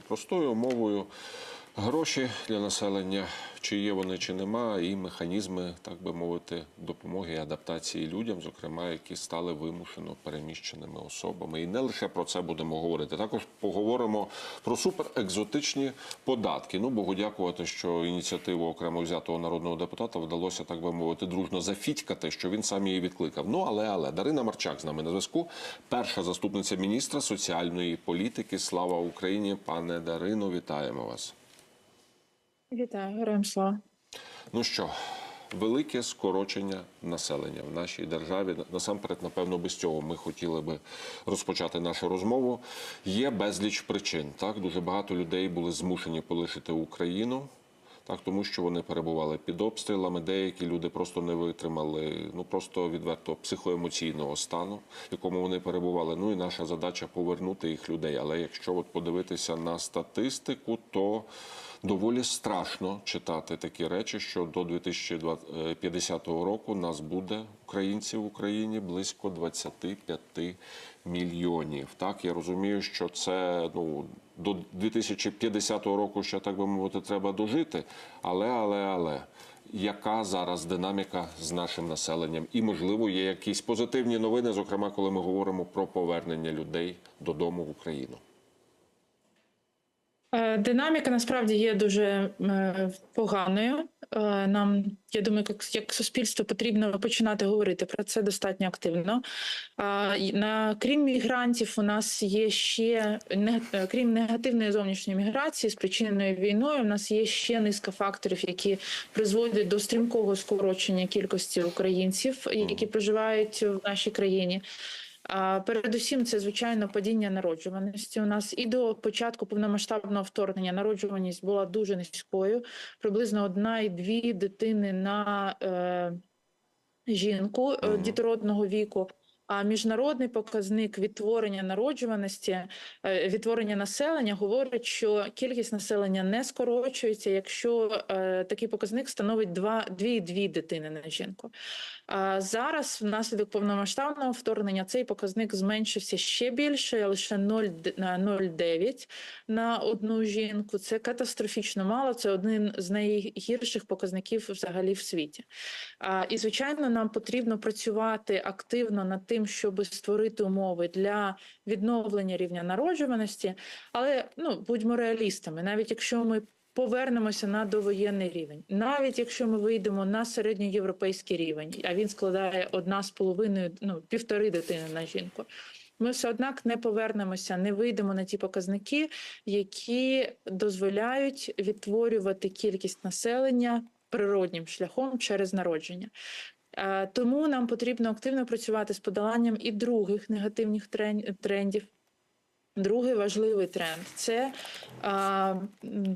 Простою мовою, гроші для населення, чи є вони, чи нема, і механізми, так би мовити, допомоги і адаптації людям, зокрема, які стали вимушено переміщеними особами. І не лише про це будемо говорити. Також поговоримо про суперекзотичні податки. Ну, Богу дякувати, що ініціативу окремо взятого народного депутата вдалося, так би мовити, дружно зафітькати, що він сам її відкликав. Ну, але, але Дарина Марчак з нами на зв'язку, перша заступниця міністра соціальної політики. Слава Україні, пане Дарино, вітаємо вас. Вітаю, героям слава. Ну що, велике скорочення населення в нашій державі. Насамперед, напевно, без цього ми хотіли би розпочати нашу розмову. Є безліч причин. Так, дуже багато людей були змушені полишити Україну. Так, тому що вони перебували під обстрілами. Деякі люди просто не витримали, ну просто відверто психоемоційного стану, в якому вони перебували. Ну і наша задача повернути їх людей. Але якщо от подивитися на статистику, то доволі страшно читати такі речі, що до 2050 року нас буде українців в Україні близько 25 мільйонів. Так я розумію, що це ну до 2050 року ще так би мовити треба дожити. Але, але, але яка зараз динаміка з нашим населенням? І можливо є якісь позитивні новини, зокрема, коли ми говоримо про повернення людей додому в Україну. Е, Динаміка насправді є дуже е, поганою. Е, Нам, я думаю, як, як суспільство потрібно починати говорити про це достатньо активно. На крім мігрантів, у нас є ще не крім негативної зовнішньої міграції, спричиненої війною. У нас є ще низка факторів, які призводять до стрімкого скорочення кількості українців, які проживають в нашій країні. Передусім, це звичайно падіння народжуваності. У нас і до початку повномасштабного вторгнення народжуваність була дуже низькою, приблизно одна і дві дитини на е, жінку е, дітородного віку. А міжнародний показник відтворення народжуваності, е, відтворення населення говорить, що кількість населення не скорочується, якщо е, такий показник становить 2-2 дитини на жінку. А зараз, внаслідок повномасштабного вторгнення, цей показник зменшився ще більше, лише 0,9 на 0,9 на одну жінку. Це катастрофічно мало. Це один з найгірших показників взагалі в світі. І звичайно, нам потрібно працювати активно над тим, щоб створити умови для відновлення рівня народжуваності. Але ну будьмо реалістами, навіть якщо ми повернемося на довоєнний рівень, навіть якщо ми вийдемо на середньоєвропейський рівень, а він складає одна з половиною, ну півтори дитини на жінку. Ми все однак не повернемося, не вийдемо на ті показники, які дозволяють відтворювати кількість населення природнім шляхом через народження. Е, Тому нам потрібно активно працювати з подоланням і других негативних трендів. Другий важливий тренд це а,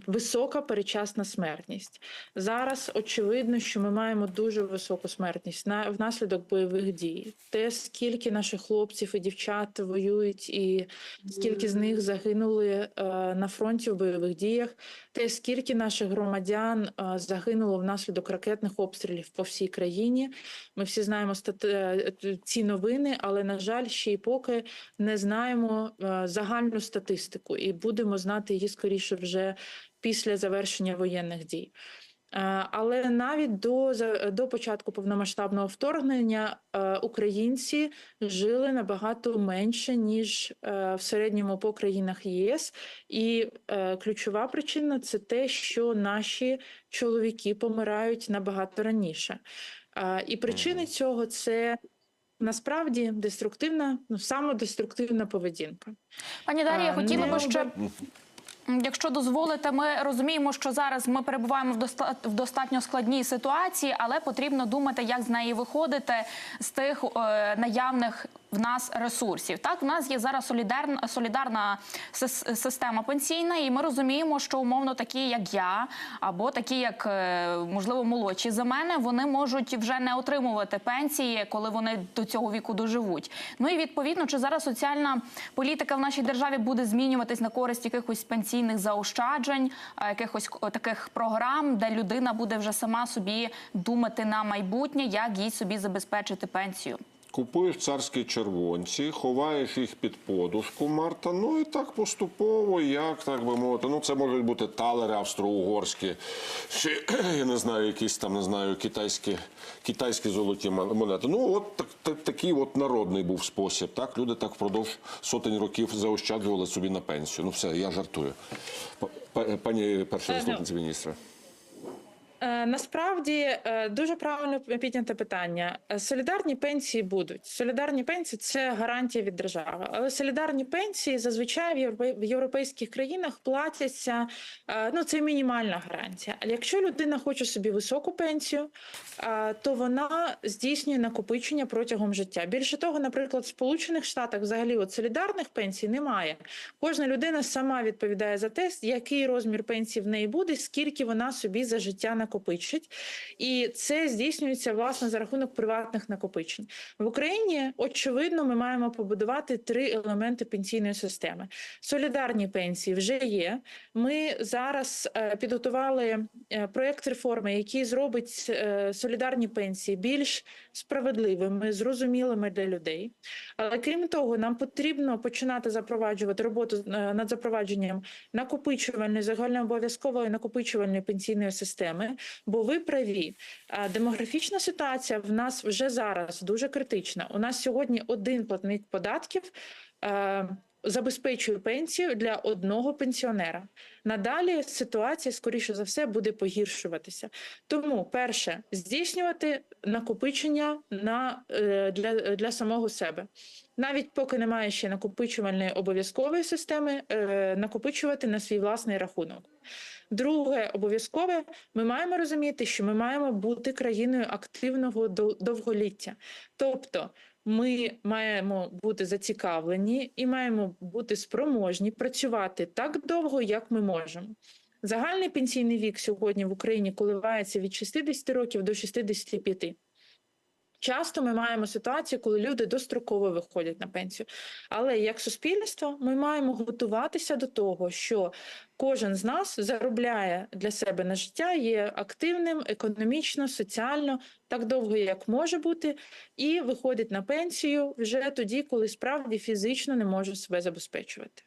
висока перечасна смертність. Зараз очевидно, що ми маємо дуже високу смертність на внаслідок бойових дій. Те, скільки наших хлопців і дівчат воюють, і скільки з них загинули е, на фронті в бойових діях, те, скільки наших громадян загинуло внаслідок ракетних обстрілів по всій країні. Ми всі знаємо е, ці новини, але на жаль, ще й поки не знаємо е, загальну статистику, і будемо знати її скоріше вже після завершення воєнних дій. Е, Але навіть до, за- до початку повномасштабного вторгнення е, українці жили набагато менше ніж е, в середньому по країнах ЄС, і ключова причина це те, що наші чоловіки помирають набагато раніше. І причини цього це насправді деструктивна, ну самодеструктивна поведінка. Пані Дар'я, хотіла би ще, якщо дозволите, ми розуміємо, що зараз ми перебуваємо в доста- в достатньо складній ситуації, але потрібно думати, як з неї виходити з тих е, наявних в нас ресурсів. Так, в нас є зараз солідарна солідарна система пенсійна, і ми розуміємо, що умовно такі, як я, або такі, як е, можливо молодші за мене, вони можуть вже не отримувати пенсії, коли вони до цього віку доживуть. Ну і відповідно, чи зараз соціальна політика в нашій державі буде змінюватись на користь якихось пенсійних заощаджень, е, якихось таких програм, де людина буде вже сама собі думати на майбутнє, як їй собі забезпечити пенсію. Купуєш царські червонці, ховаєш їх під подушку, Марта. Ну і так поступово, як так би мовити. Ну, це можуть бути талери австро-угорські, ще, я не знаю, якісь там, не знаю, китайські, китайські золоті мон- монети. Ну, от так, так, такий от народний був спосіб. Так, люди так впродовж сотень років заощаджували собі на пенсію. Ну, все, я жартую. Пані перша Е, ну, заступниця міністра. Е, Насправді е, дуже правильно підняте питання. Е, Солідарні пенсії будуть. Солідарні пенсії це гарантія від держави. Але солідарні пенсії зазвичай в європе- в європейських країнах платяться. Ну це мінімальна гарантія. Якщо людина хоче собі високу пенсію, то вона здійснює накопичення протягом життя. Більше того, наприклад, в Сполучених Штатах взагалі от солідарних пенсій немає. Кожна людина сама відповідає за те, який розмір пенсії в неї буде, скільки вона собі за життя накопичить. І це здійснюється власне за рахунок приватних накопичень. В Україні очевидно, ми маємо побудувати три елементи пенсійної системи. Солідарні пенсії вже є. Ми зараз е, підготували е, проєкт реформи, який зробить е, солідарні пенсії більш справедливими, зрозумілими для людей. Але крім того, нам потрібно починати запроваджувати роботу над запровадженням накопичувальної загальнообов'язкової накопичувальної пенсійної системи. Бо ви праві, демографічна ситуація в нас вже зараз дуже критична. У нас сьогодні один платник податків. Забезпечує пенсію для одного пенсіонера. Надалі ситуація, скоріше за все, буде погіршуватися. Тому, перше, здійснювати накопичення на, е, для, для самого себе. Навіть поки немає ще накопичувальної обов'язкової системи, е, накопичувати на свій власний рахунок. Друге, обов'язкове, ми маємо розуміти, що ми маємо бути країною активного дов- довголіття. Тобто ми маємо бути зацікавлені і маємо бути спроможні працювати так довго, як ми можемо. Загальний пенсійний вік сьогодні в Україні коливається від 60 років до 65. Часто ми маємо ситуацію, коли люди достроково виходять на пенсію. Але як суспільство ми маємо готуватися до того, що кожен з нас заробляє для себе на життя, є активним економічно, соціально, так довго, як може бути, і виходить на пенсію вже тоді, коли справді фізично не може себе забезпечувати.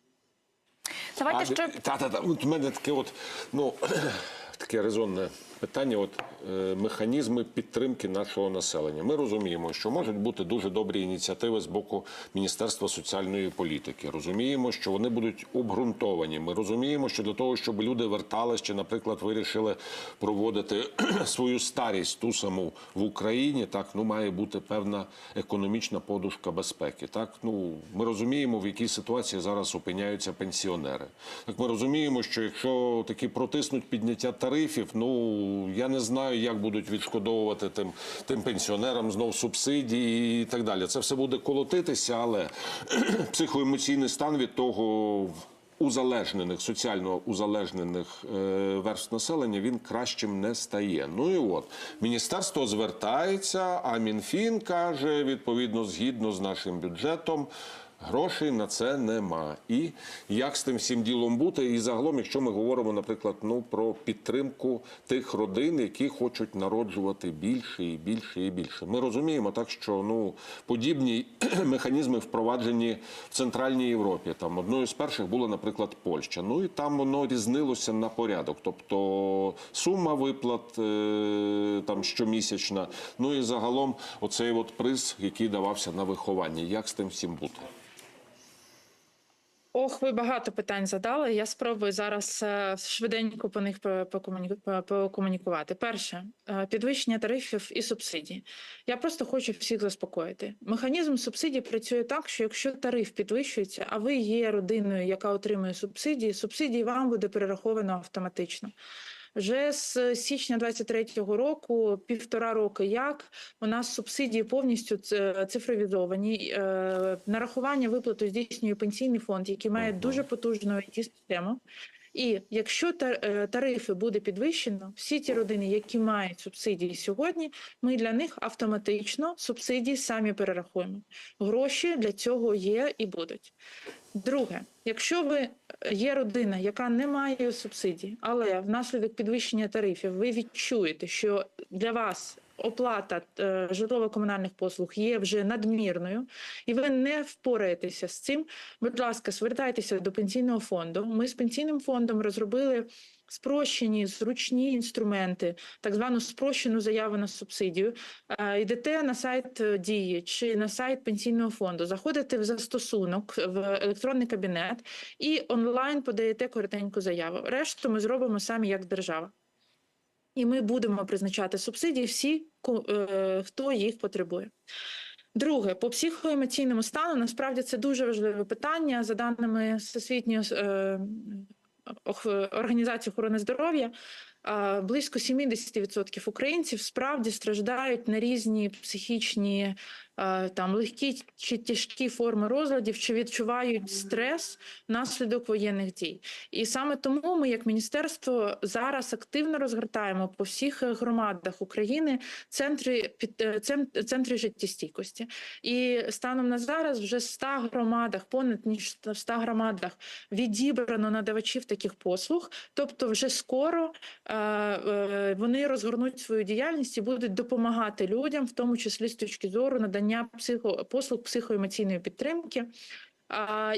Давайте ще Та, та, та. У мене таке от, ну, таке резонне питання. От, е, механізми підтримки нашого населення. Ми розуміємо, що можуть бути дуже добрі ініціативи з боку Міністерства соціальної політики. Розуміємо, що вони будуть обґрунтовані. Ми розуміємо, що для того, щоб люди вертались чи, наприклад, вирішили проводити свою старість ту саму в Україні, так ну має бути певна економічна подушка безпеки. Так ну ми розуміємо, в якій ситуації зараз опиняються пенсіонери. Так ми розуміємо, що якщо таки протиснуть підняття тарифів, ну я не знаю, як будуть відшкодовувати тим, тим пенсіонерам знов субсидії і так далі. Це все буде колотитися, але психоемоційний стан від того. Узалежнених соціально узалежнених е, верств населення він кращим не стає. Ну і от міністерство звертається, а Мінфін каже, відповідно, згідно з нашим бюджетом. Грошей на це нема. І як з тим всім ділом бути? І загалом, якщо ми говоримо, наприклад, ну про підтримку тих родин, які хочуть народжувати більше і більше і більше. Ми розуміємо так, що ну подібні механізми впроваджені в Центральній Європі. Там одною з перших була, наприклад, Польща. Ну і там воно різнилося на порядок. Тобто сума виплат е, там щомісячна. Ну і загалом оцей от приз, який давався на виховання. Як з тим всім бути? Ох, ви багато питань задали. Я спробую зараз е, швиденько по них по- покомунікувати. Перше, е, підвищення тарифів і субсидій. Я просто хочу всіх заспокоїти. Механізм субсидій працює так, що якщо тариф підвищується, а ви є родиною, яка отримує субсидії, субсидії вам буде перераховано автоматично. Вже з січня 23-го року, півтора роки, як у нас субсидії повністю цифровізовані. Е, Нарахування виплату здійснює пенсійний фонд, який має дуже потужну it систему. І якщо е, тарифи буде підвищено, всі ті родини, які мають субсидії сьогодні, ми для них автоматично субсидії самі перерахуємо. Гроші для цього є і будуть. Друге, якщо ви е, є родина, яка не має субсидій, але внаслідок підвищення тарифів ви відчуєте, що для вас оплата е, житлово-комунальних послуг є вже надмірною, і ви не впораєтеся з цим. Будь ласка, звертайтеся до пенсійного фонду. Ми з пенсійним фондом розробили спрощені, зручні інструменти, так звану спрощену заяву на субсидію. Е, Йдете на сайт е, дії чи на сайт пенсійного фонду, заходите в застосунок в електронний кабінет і онлайн подаєте коротеньку заяву. Решту ми зробимо самі як держава. І ми будемо призначати субсидії всі, е, хто їх потребує. Друге, по психоемоційному стану насправді це дуже важливе питання. За даними Всесвітньої е, організації охорони здоров'я, близько 70% українців справді страждають на різні психічні там легкі чи тяжкі форми розладів, чи відчувають стрес внаслідок воєнних дій. І саме тому ми, як міністерство, зараз активно розгортаємо по всіх громадах України центри під е, центри життєстійкості. І станом на зараз вже в 100 громадах, понад ніж в 100 громадах відібрано надавачів таких послуг. Тобто, вже скоро е, вони розгорнуть свою діяльність і будуть допомагати людям, в тому числі з точки зору надання психо послуг психоемоційної підтримки.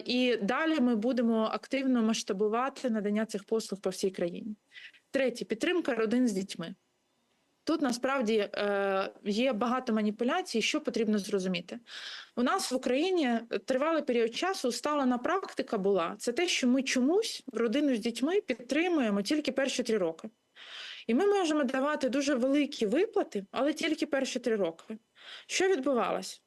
І далі ми будемо активно масштабувати надання цих послуг по всій країні. Третє підтримка родин з дітьми. Тут насправді е, є багато маніпуляцій, що потрібно зрозуміти. У нас в Україні тривалий період часу усталена практика була це те, що ми чомусь родину з дітьми підтримуємо тільки перші три роки. І ми можемо давати дуже великі виплати, але тільки перші три роки. Що відбувалось?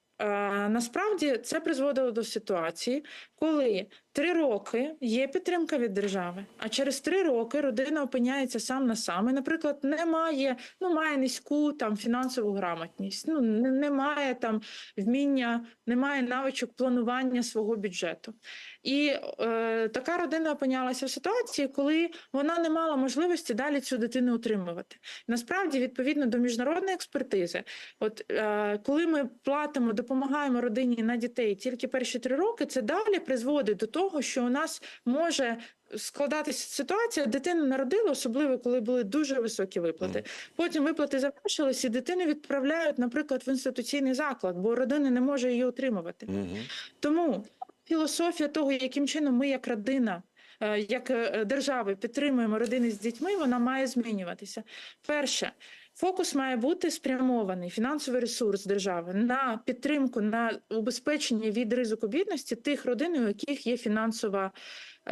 Насправді це призводило до ситуації, коли три роки є підтримка від держави, а через три роки родина опиняється сам на сам. І, наприклад, не має, ну має низьку там фінансову грамотність, ну не, немає там вміння, немає навичок планування свого бюджету. І е, така родина опинялася в ситуації, коли вона не мала можливості далі цю дитину утримувати. Насправді, відповідно до міжнародної експертизи, от е, коли ми платимо, допомагаємо родині на дітей тільки перші три роки, це далі призводить до того, що у нас може складатися ситуація, дитину народили, особливо коли були дуже високі виплати. Потім виплати завершились, і дитину відправляють, наприклад, в інституційний заклад, бо родина не може її утримувати. Мгм. Тому філософія того, яким чином ми, як родина, е, як е, держави, підтримуємо родини з дітьми, вона має змінюватися. Перше, фокус має бути спрямований фінансовий ресурс держави на підтримку, на убезпечення від ризику бідності тих родин, у яких є фінансова,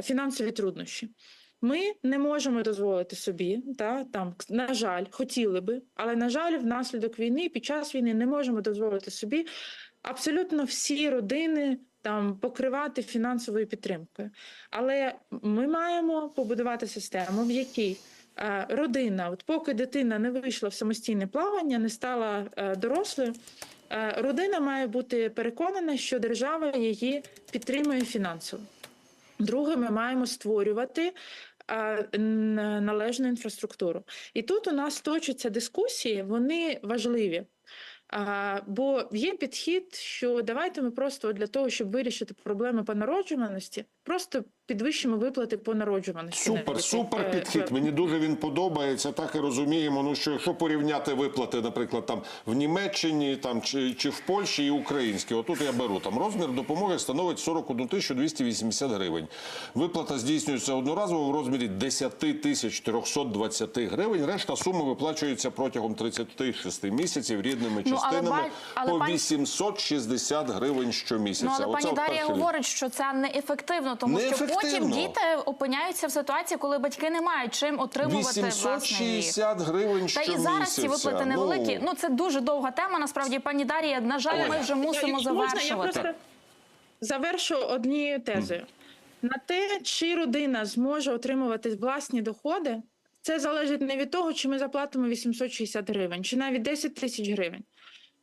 фінансові труднощі. Ми не можемо дозволити собі, та там на жаль, хотіли би, але на жаль, внаслідок війни під час війни не можемо дозволити собі абсолютно всі родини там покривати фінансовою підтримкою. Але ми маємо побудувати систему, в якій родина, от поки дитина не вийшла в самостійне плавання, не стала е, дорослою. е, Родина має бути переконана, що держава її підтримує фінансово. Друге, ми маємо створювати е, належну інфраструктуру. І тут у нас точаться дискусії, вони важливі. А, бо є підхід, що давайте ми просто для того, щоб вирішити проблеми по народжуваності, просто підвищимо виплати по народжуваності. Супер, супер Е, підхід. Мені дуже він подобається. Так і розуміємо. Ну що якщо порівняти виплати, наприклад, там в Німеччині, там чи, чи в Польщі і українські, отут я беру там розмір допомоги становить 41 тисячу 280 гривень. Виплата здійснюється одноразово в розмірі 10 тисяч 320 гривень. Решта суми виплачується протягом 36 місяців рідними Ну, але частинами ба- але по 860 гривень щомісяця. Ну, але Оце пані от Дар'я говорить, що це неефективно, тому що потім діти опиняються в ситуації, коли батьки не мають чим отримувати власне їх. 860 гривень Та щомісяця. і зараз ці виплати невеликі. Ну це дуже довга тема. Насправді, пані Дар'я, на жаль, Ой. ми вже Я- мусимо якщо можна, завершувати. Я просто завершу однією тезою. На те, чи родина зможе отримувати власні доходи, це залежить не від того, чи ми заплатимо 860 гривень, чи навіть 10 тисяч гривень.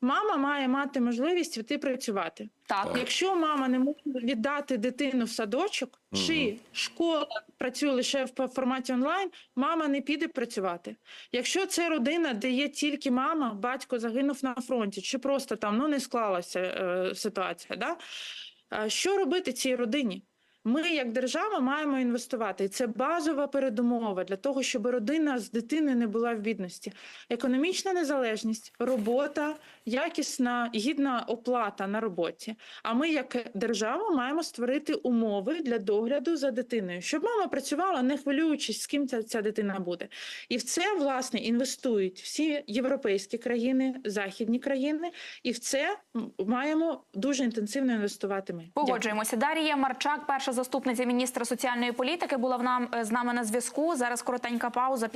Мама має мати можливість піти працювати. Так. Якщо мама не може віддати дитину в садочок, чи школа працює лише в форматі онлайн, мама не піде працювати. Якщо це родина, де є тільки мама, батько загинув на фронті, чи просто там ну не склалася е, ситуація, да? Що робити цій родині? Ми, як держава, маємо інвестувати. І це базова передумова для того, щоб родина з дитиною не була в бідності. Економічна незалежність, робота, якісна, гідна оплата на роботі. А ми, як держава, маємо створити умови для догляду за дитиною, щоб мама працювала, не хвилюючись, з ким ця, ця дитина буде. І в це власне інвестують всі європейські країни, західні країни, і в це маємо дуже інтенсивно інвестувати. Ми Дякую. Погоджуємося. Дар'я Марчак, перша заступниця міністра соціальної політики, була в нам з нами на зв'язку. Зараз коротенька пауза.